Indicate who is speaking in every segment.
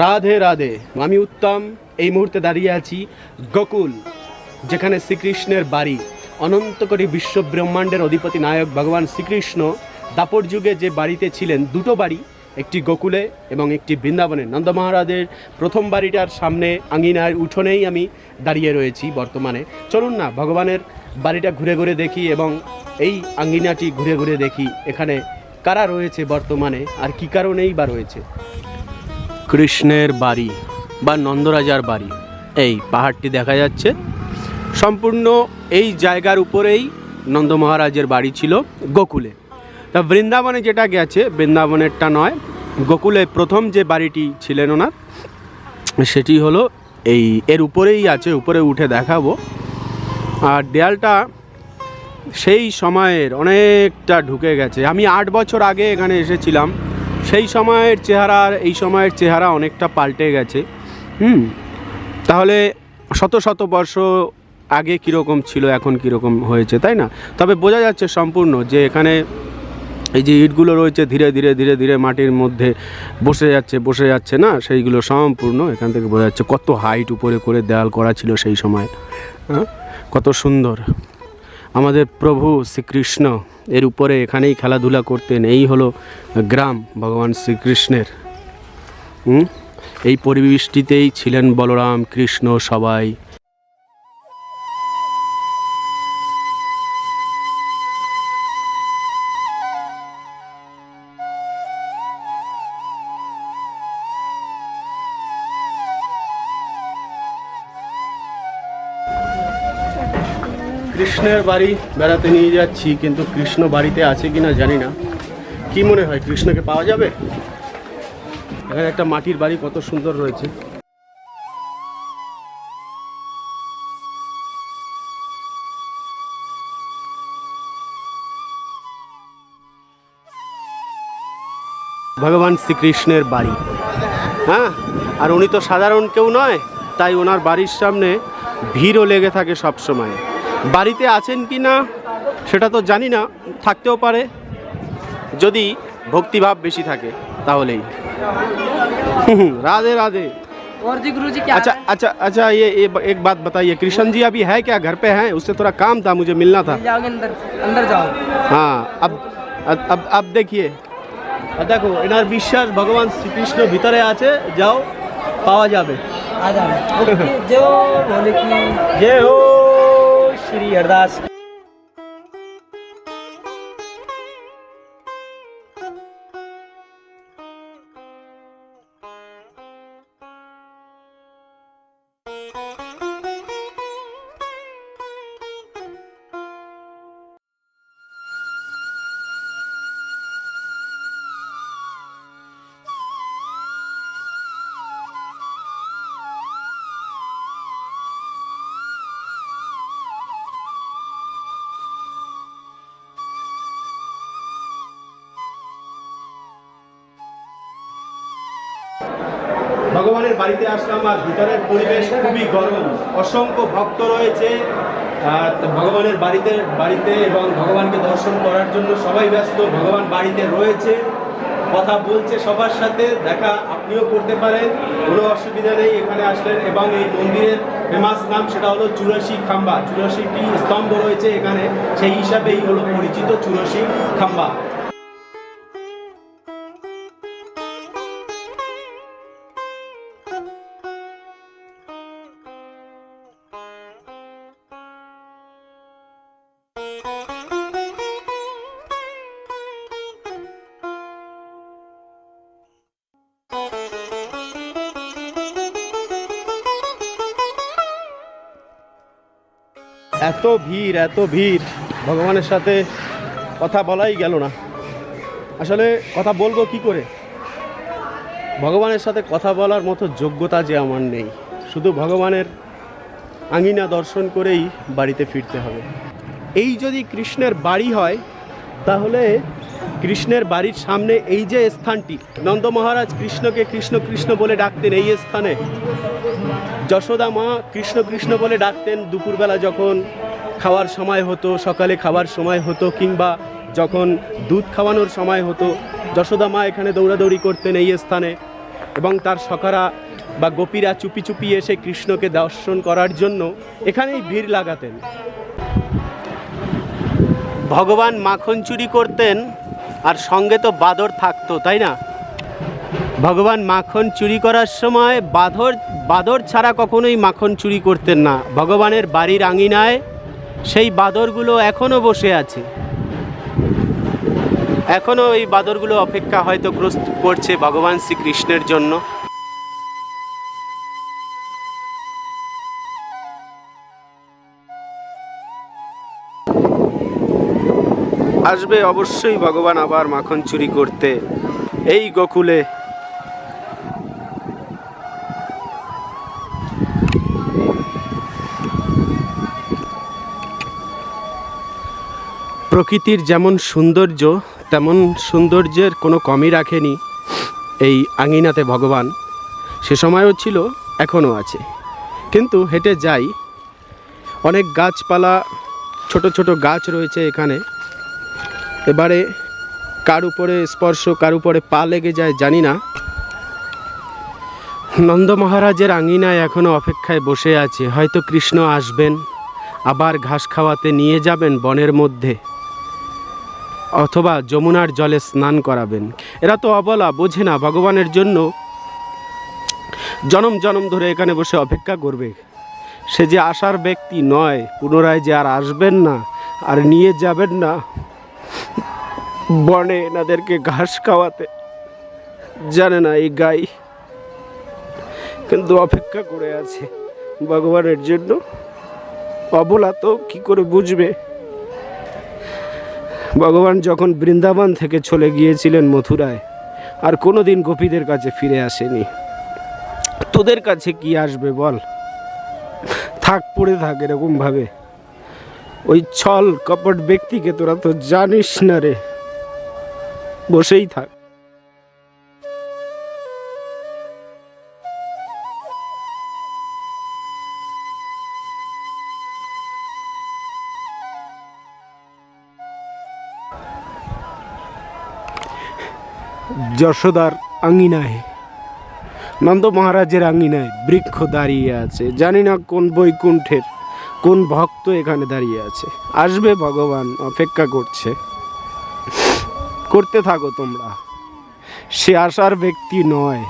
Speaker 1: রাধে রাধে। আমি উত্তম, এই মুহূর্তে দাঁড়িয়ে আছি গোকুল, যেখানে শ্রীকৃষ্ণের বাড়ি। অনন্ত কোটি বিশ্ব ব্রহ্মাণ্ডের অধিপতি নায়ক ভগবান শ্রীকৃষ্ণ দাপর যুগে যে বাড়িতে ছিলেন, দুটো বাড়ি, একটি গোকুলে এবং একটি বৃন্দাবনে। নন্দ মহারাজের প্রথম বাড়িটার সামনে আঙিনার উঠোনেই আমি দাঁড়িয়ে রয়েছি বর্তমানে। চলুন না, ভগবানের বাড়িটা ঘুরে ঘুরে দেখি এবং এই আঙ্গিনাটি ঘুরে ঘুরে দেখি। এখানে কারা রয়েছে বর্তমানে, আর কী কারণেই বা রয়েছে? কৃষ্ণের বাড়ি বা নন্দরাজার বাড়ি। এই পাহাড়টি দেখা যাচ্ছে। সম্পূর্ণ এই জায়গার উপরেই নন্দ মহারাজের বাড়ি ছিল গোকুলে। তা বৃন্দাবনে যেটা গেছে, বৃন্দাবনেরটা নয়, গোকুলে প্রথম যে বাড়িটি ছিলেন ওনার, সেটি হলো এই, এর উপরেই আছে, উপরে উঠে দেখাবো। আর দেয়ালটা সেই সময়ের অনেকটা ঢুকে গেছে। আমি আট বছর আগে এখানে এসেছিলাম। সেই সময়ের চেহারা আর এই সময়ের চেহারা অনেকটা পাল্টে গেছে। হুম? তাহলে শত শত বর্ষ আগে কীরকম ছিল, এখন কীরকম হয়েছে, তাই না? তবে বোঝা যাচ্ছে সম্পূর্ণ যে এখানে এই যে ইটগুলো রয়েছে, ধীরে ধীরে ধীরে ধীরে মাটির মধ্যে বসে যাচ্ছে বসে যাচ্ছে না? সেইগুলো সম্পূর্ণ এখান থেকে বোঝা যাচ্ছে কত হাইট উপরে করে দেয়াল করা ছিল সেই সময়। হ্যাঁ? কত সুন্দর। আমাদের প্রভু শ্রীকৃষ্ণ এর উপরে এখানেই খেলাধুলা করতেন। এই হলো গ্রাম ভগবান শ্রীকৃষ্ণের? এই পরিবেশটিতেই ছিলেন বলরাম, কৃষ্ণ সবাই। কৃষ্ণের বাড়ি বেড়াতে নিয়ে যাচ্ছি, কিন্তু কৃষ্ণ বাড়িতে আছে কিনা জানি না। কি মনে হয়, কৃষ্ণকে পাওয়া যাবে? এখানে একটা মাটির বাড়ি কত সুন্দর রয়েছে। ভগবান শ্রীকৃষ্ণের বাড়ি। হ্যাঁ? আর উনি তো সাধারণ কেউ নয়, তাই ওনার বাড়ির সামনে ভিড়ও লেগে থাকে সব সময় বাড়িতে আছেন কি না সেটা তো জানি না থাকতেও পারে যদি ভক্তিভাব বেশি থাকে তাহলেই হুম, রাধे राधे
Speaker 2: और जी गुरु जी क्या
Speaker 1: अच्छा अच्छा अच्छा ये, ये एक बात बताइए कृष्ण जी अभी है क्या घर पे हैं उससे थोड़ा काम था मुझे मिलना था
Speaker 2: मिल जाओगे अंदर अंदर जाओ
Speaker 1: হ্যাঁ अब अब अब, अब देखिए আর দেখো এনার বিশ্বাস ভগবান শ্রীকৃষ্ণ ভিতরে আছে যাও পাওয়া যাবে
Speaker 2: आ जाओ ओके, जो बोले की
Speaker 1: जय हो श्री हरदास। বাড়িতে আসলাম আর ভিতরের পরিবেশ খুবই গরম। অসংখ্য ভক্ত রয়েছে। ভগবানের বাড়িতে বাড়িতে এবং ভগবানকে দর্শন করার জন্য সবাই ব্যস্ত। ভগবান বাড়িতে রয়েছে। কথা বলছে সবার সাথে, দেখা আপনিও করতে পারেন। কোনো অসুবিধা নেই, এখানে আসলেন এবং এই মন্দিরের ফেমাস নাম সেটা হলো চুরাশি খাম্বা। চুরাশিটি স্তম্ভ রয়েছে এখানে। সেই হিসাবেই হলো পরিচিত চুরাশি খাম্বা। এত ভিড় এত ভিড়। ভগবানের সাথে কথা বলাই গেল না। আসলে কথা বলব কি করে? ভগবানের সাথে কথা বলার মতো যোগ্যতা যে আমার নেই। শুধু ভগবানের আঙিনা দর্শন করেই বাড়িতে ফিরতে হবে। এই যদি কৃষ্ণের বাড়ি হয়, তাহলে কৃষ্ণের বাড়ির সামনে এই যে স্থানটি, নন্দ মহারাজ কৃষ্ণকে কৃষ্ণ কৃষ্ণ বলে ডাকতেন এই স্থানে। যশোদা মা কৃষ্ণ কৃষ্ণ বলে ডাকতেন দুপুরবেলা যখন খাওয়ার সময় হতো, সকালে খাওয়ার সময় হতো, কিংবা যখন দুধ খাওয়ানোর সময় হতো, যশোদা মা এখানে দৌড়াদৌড়ি করতেন এই স্থানে এবং তার সখারা বা গোপীরা চুপি চুপি এসে কৃষ্ণকে দর্শন করার জন্য এখানেই ভিড় লাগাতেন। ভগবান মাখন চুরি করতেন আর সঙ্গে তো বাঁদর থাকতো, তাই না? ভগবান মাখন চুরি করার সময় বাঁধর বাঁদর ছাড়া কখনোই মাখন চুরি করতেন না। ভগবানের বাড়ির আঙিনায় সেই বাঁদরগুলো এখনও বসে আছে। এখনও এই বাঁদরগুলো অপেক্ষা হয়তো করছে ভগবান শ্রীকৃষ্ণের জন্য। আসবে অবশ্যই ভগবান আবার মাখন চুরি করতে। এই গোকুলে। প্রকৃতির যেমন সৌন্দর্য, তেমন সৌন্দর্যের কোনো কমই রাখেনি এই আঙিনাতে ভগবান। সে সময়ও ছিল, এখনও আছে। কিন্তু হেঁটে যাই, অনেক গাছপালা, ছোট ছোট গাছ রয়েছে এখানে। এবারে কার উপরে স্পর্শ, কার উপরে পা লেগে যায় জানি না। নন্দ মহারাজের আঙিনায় এখনও অপেক্ষায় বসে আছে। হয়তো কৃষ্ণ আসবেন, আবার ঘাস খাওয়াতে নিয়ে যাবেন বনের মধ্যে, অথবা যমুনার জলে স্নান করাবেন। এরা তো অবলা, বোঝে না, ভগবানের জন্য জনম জনম ধরে এখানে বসে অপেক্ষা করবে। সে যে আসার ব্যক্তি নয়, পুনরায় যে আর আসবেন না, আর নিয়ে যাবেন না বনে এনাদেরকে ঘাস খাওয়াতে জানে না এই গাই। কিন্তু অপেক্ষা করে আছে ভগবানের জন্য। অবলা তো কী করে বুঝবে? ভগবান যখন বৃন্দাবন থেকে চলে গিয়েছিলেন মথুরায়, আর কোনো দিন গোপীদের কাছে ফিরে আসেনি। তোদের কাছে কি আসবে বল? থাক, পড়ে থাক এরকমভাবে ওই ছল, কপট ব্যক্তিকে তোরা তো জানিস না রে। বসেই থাক। যশোদার আঙিনায়, নন্দ মহারাজের আঙিনায় বৃক্ষ দাঁড়িয়ে আছে। জানি না কোন বৈকুণ্ঠের, কোন ভক্ত এখানে দাঁড়িয়ে আছে। আসবে ভগবান, অপেক্ষা করছে। করতে থাকো তোমরা। সে আসার ব্যক্তি নয়।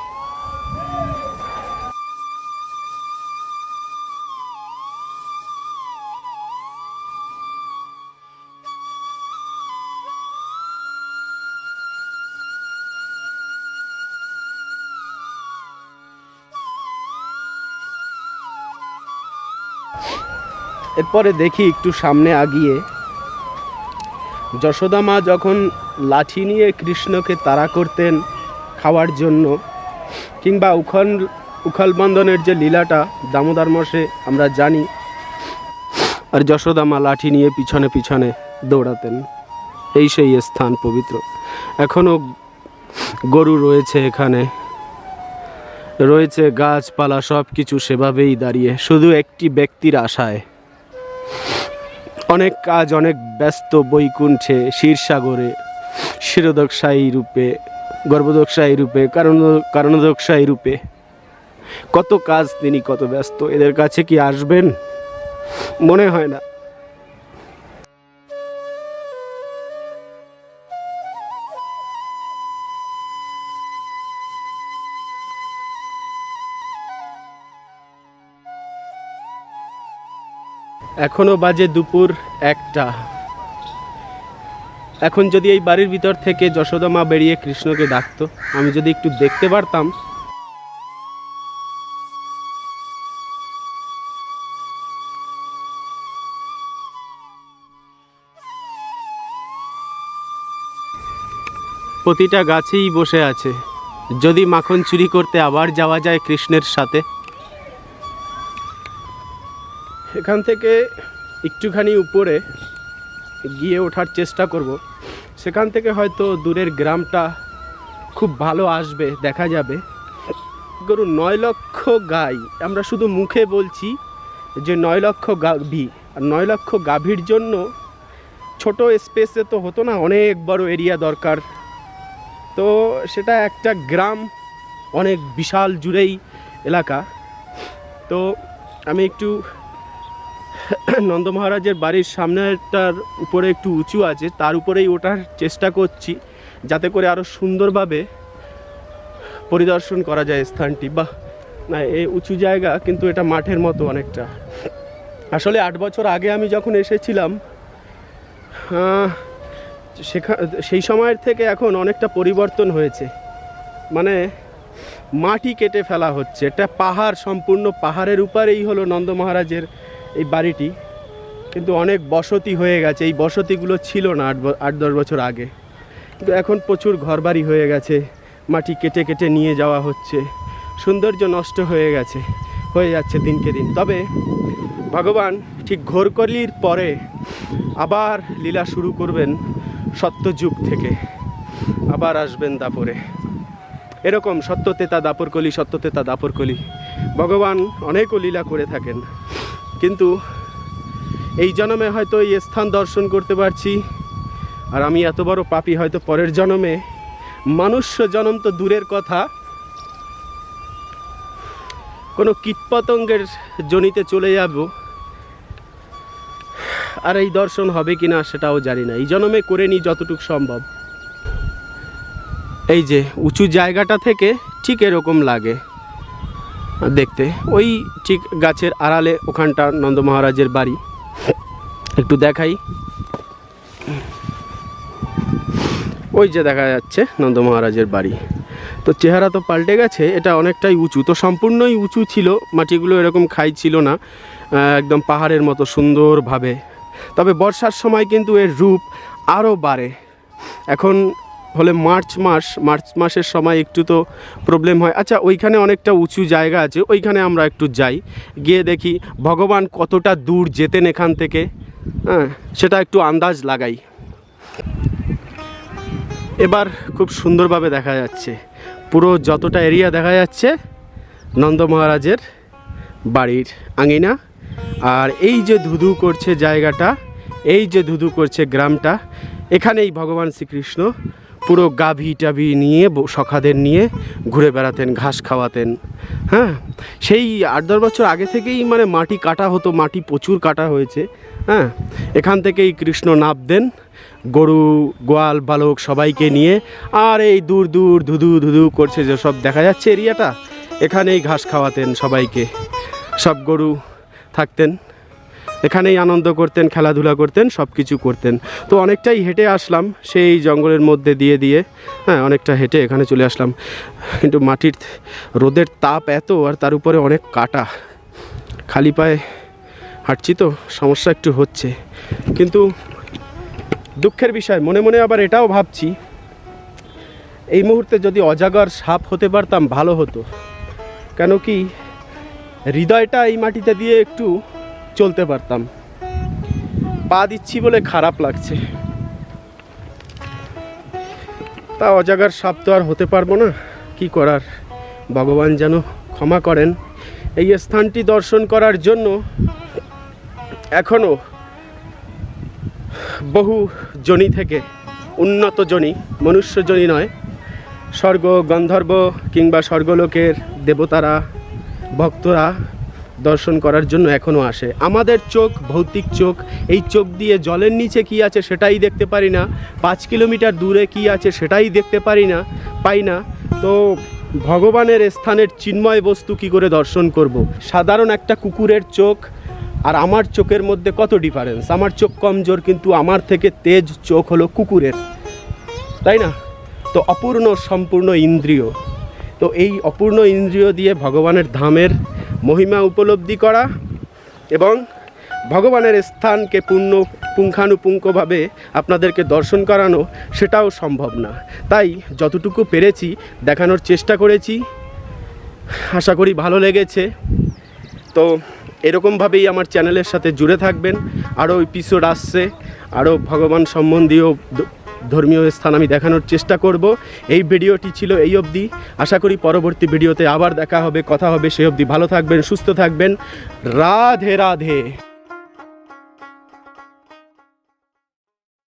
Speaker 1: এরপরে দেখি একটু সামনে আগিয়ে যশোদা মা যখন লাঠি নিয়ে কৃষ্ণকে তাড়া করতেন খাওয়ার জন্য। কিংবা উখল উখল বন্ধনের যে লীলাটা দামোদর মশে আমরা জানি, আর যশোদা মা লাঠি নিয়ে পিছনে পিছনে দৌড়াতেন। এই সেই স্থান পবিত্র। এখনও গরু রয়েছে এখানে। রয়েছে গাছপালা সব কিছু সেভাবেই দাঁড়িয়ে, শুধু একটি ব্যক্তির আশায়। অনেক কাজ, অনেক ব্যস্ত বৈকুণ্ঠে ক্ষীরসাগরে শিরোদকশাহী রূপে গর্ভদকশাহী রূপে, কারণ কারণদকশাহী রূপে। কত কাজ তিনি, কত ব্যস্ত, এদের কাছে কি আসবেন? মনে হয় না। এখনও বাজে দুপুর একটা। এখন যদি এই বাড়ির ভিতর থেকে যশোদা মা বেরিয়ে কৃষ্ণকে ডাকতো, আমি যদি একটু দেখতে পারতাম। প্রতিটা গাছেই বসে আছে। যদি মাখন চুরি করতে আবার যাওয়া যায় কৃষ্ণের সাথে। এখান থেকে একটুখানি উপরে গিয়ে ওঠার চেষ্টা করব। সেখান থেকে হয়তো দূরের গ্রামটা খুব ভালো আসবে, দেখা যাবে। গরু নয় লক্ষ গাই। আমরা শুধু মুখে বলছি যে নয় লক্ষ গাভী। আর নয় লক্ষ গাভীর জন্য ছোট স্পেসে তো হতো না, অনেক বড় এরিয়া দরকার। তো সেটা একটা গ্রাম, অনেক বিশাল জুড়েই এলাকা। তো আমি একটু নন্দ মহারাজের বাড়ির সামনেটার উপরে একটু উঁচু আছে, তার উপরেই ওঠার চেষ্টা করছি যাতে করে আরও সুন্দরভাবে পরিদর্শন করা যায় স্থানটি। বাহ, না, এই উঁচু জায়গা কিন্তু এটা মাঠের মতো অনেকটা। আসলে আট বছর আগে আমি যখন এসেছিলাম সেখা, সেই সময়ের থেকে এখন অনেকটা পরিবর্তন হয়েছে। মানে মাটি কেটে ফেলা হচ্ছে, এটা পাহাড়, সম্পূর্ণ পাহাড়ের উপরেই হলো নন্দ মহারাজের এই বাড়িটি। কিন্তু অনেক বসতি হয়ে গেছে। এই বসতিগুলো ছিল না আট আট, দশ বছর আগে। কিন্তু এখন প্রচুর ঘরবাড়ি হয়ে গেছে। মাটি কেটে কেটে নিয়ে যাওয়া হচ্ছে। সৌন্দর্য নষ্ট হয়ে গেছে। হয়ে যাচ্ছে দিনকে দিন। তবে ভগবান ঠিক ঘোরকলির পরে আবার লীলা শুরু করবেন সত্যযুগ থেকে। আবার আসবেন দাপরে। এরকম সত্যতেতা দাপরকলি সত্যতেতা দাপরকলি ভগবান অনেকও লীলা করে থাকেন। কিন্তু এই জন্মে হয়তো এই স্থান দর্শন করতে পারছি। আর আমি এত বড় পাপি হয়তো পরের জন্মে। মানুষ্য জন্ম তো দূরের কথা। কোনো কীটপতঙ্গের জনিতে চলে যাব। আর এই দর্শন হবে কি না সেটাও জানি না। এই জন্মে করে নিই যতটুকু সম্ভব। এই যে, উঁচু জায়গাটা থেকে ঠিক এরকম লাগে। দেখতে। ওই ঠিক গাছের আড়ালে ওখানটা নন্দ মহারাজের বাড়ি। একটু দেখাই। ওই যে দেখা যাচ্ছে নন্দ মহারাজের বাড়ি। তো চেহারা তো পাল্টে গেছে, এটা অনেকটাই উঁচু। তো সম্পূর্ণই উঁচু ছিল, মাটিগুলো এরকম খাই ছিল না। একদম পাহাড়ের মতো সুন্দরভাবে। তবে বর্ষার সময় কিন্তু এর রূপ আরও বাড়ে। এখন হলে মার্চ মাস, মার্চ মাসের সময় একটু তো প্রবলেম হয়। আচ্ছা ওইখানে অনেকটা উঁচু জায়গা আছে, ওইখানে আমরা একটু যাই। গিয়ে দেখি ভগবান কতটা দূর যেতেন এখান থেকে। হ্যাঁ সেটা একটু আন্দাজ লাগাই। এবার খুব সুন্দরভাবে দেখা যাচ্ছে। পুরো যতটা এরিয়া দেখা যাচ্ছে, নন্দ মহারাজের বাড়ির আঙিনা। আর এই যে ধুধু করছে জায়গাটা, এই যে ধুধু করছে গ্রামটা, এখানেই ভগবান শ্রীকৃষ্ণ পুরো গাভী টাভি নিয়ে সখাদের নিয়ে ঘুরে বেড়াতেন, ঘাস খাওয়াতেন হ্যাঁ? সেই আট দশ বছর আগে থেকেই মানে মাটি কাটা হতো, মাটি প্রচুর কাটা হয়েছে হ্যাঁ? এখান থেকেই কৃষ্ণ নামতেন গরু, গোয়াল, বালক সবাইকে নিয়ে, আর এই দূর দূর ধুধু ধুধু করছে যে সব দেখা যাচ্ছে এরিয়াটা, এখানেই ঘাস খাওয়াতেন সবাইকে, সব গরু থাকতেন। এখানেই আনন্দ করতেন, খেলাধুলা করতেন সব কিছু করতেন। তো অনেকটাই হেঁটে আসলাম, সেই জঙ্গলের মধ্যে দিয়ে দিয়ে। হ্যাঁ অনেকটা হেঁটে এখানে চলে আসলাম। কিন্তু মাটির রোদের তাপ এত আর তার উপরে অনেক কাটা। খালি পায়ে হাঁটছি তো, সমস্যা একটু হচ্ছে। কিন্তু দুঃখের বিষয়, মনে মনে আবার এটাও ভাবছি, এই মুহূর্তে যদি অজাগর সাপ হতে পারতাম, ভালো হতো। কেন কি, হৃদয়টা এই মাটিতে দিয়ে একটু চলতে পারতাম। পা দিচ্ছি বলে খারাপ লাগছে। তা অজাগার সাপ তো আর হতে পারব না। কি করার? ভগবান যেন ক্ষমা করেন। এই স্থানটি দর্শন করার জন্য এখনও বহু জনি থেকে, উন্নত জনি, মনুষ্য জনি নয়, স্বর্গ গন্ধর্ব কিংবা স্বর্গলোকের দেবতারা, ভক্তরা দর্শন করার জন্য এখনও আসে। আমাদের চোখ, ভৌতিক চোখ, এই চোখ দিয়ে জলের নিচে কি আছে সেটাই দেখতে পারি না। পাঁচ কিলোমিটার দূরে কি আছে সেটাই দেখতে পারি না, পাই না। তো ভগবানের স্থানের চিন্ময় বস্তু কি করে দর্শন করব। সাধারণ একটা কুকুরের চোখ আর আমার চোখের মধ্যে কত ডিফারেন্স আমার চোখ কমজোর, কিন্তু আমার থেকে তেজ চোখ হলো কুকুরের। তাই না? তো অপূর্ণ সম্পূর্ণ ইন্দ্রিয়। তো এই অপূর্ণ ইন্দ্রিয় দিয়ে ভগবানের ধামের মহিমা উপলব্ধি করা এবং ভগবানের স্থানকে পূর্ণ পুঙ্খানুপুঙ্খভাবে আপনাদেরকে দর্শন করানো সেটাও সম্ভব না। তাই যতটুকু পেরেছি দেখানোর চেষ্টা করেছি। আশা করি ভালো লেগেছে। তো এরকমভাবেই আমার চ্যানেলের সাথে জুড়ে থাকবেন। আরও এপিসোড আসছে। আরও ভগবান সম্বন্ধীয় ধর্মীয় স্থান আমি দেখানোর চেষ্টা করব। এই ভিডিওটি ছিল এই অবধি। আশা করি পরবর্তী ভিডিওতে আবার দেখা হবে, কথা হবে। সেই অবধি ভালো থাকবেন, সুস্থ থাকবেন। রাধে রাধে।